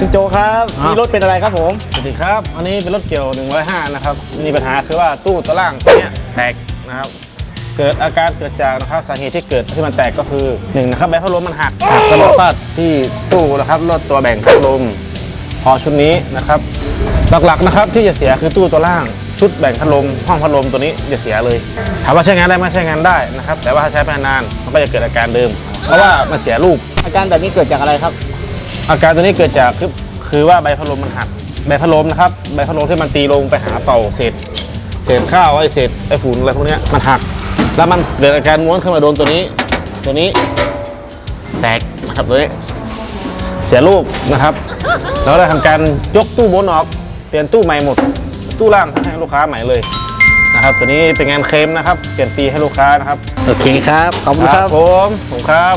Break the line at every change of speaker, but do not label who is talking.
ชุกโจครับ
ครับ
นี่รถเป็นอะไรครับผม
สวัสดีครับ อันนี้เป็นรถเกี่ยว 105 นะครับ มีปัญหาคือว่าตู้ตัวล่างเนี่ยแตกนะครับ เกิดอาการเกิดจากนะครับสาเหตุที่เกิดที่มันแตกก็คือหนึ่งนะครับใบพัดลมมันหักหักแล้วมาฟาดที่ตู้นะครับรถตัวแบ่งพัดลม พอชุดนี้นะครับ หลักๆนะครับที่จะเสียคือตู้ตัวล่าง ชุดแบ่งพัดลมห้องพัดลมตัวนี้จะเสียเลยถามว่าใช้งานได้ไหมใช้งานได้นะครับ แต่ว่าถ้าใช้ไปนานมันก็จะเกิดอาการเดิม เพราะว่ามันเสียรูป
อาการแบบนี้เกิดจากอะไรครับ
อาการตัวนี้เกิดจากคือคือว่าใบพัดลมมันหักใบพัดลมนะครับใบพัดลมที่มันตีลงไปหาเป่าเศษเศษข้าวไอ้เศษไอ้ฝุ่นอะไรพวกเนี้ยมันหัก แล้วมันเกิดอาการม้วนขึ้นมาโดนตัวนี้ ตัวนี้แตกนะครับตัวนี้เสียรูปนะครับแล้วได้ทำการยกตู้บนออกเปลี่ยนตู้ใหม่หมด ตู้ล่างให้ลูกค้าใหม่เลยนะครับ ตัวนี้เป็นงานเคลมนะครับ เปลี่ยนฟรีให้ลูกค้านะครับ
โอเคครับ ขอบคุณครับ
ผมผมครับ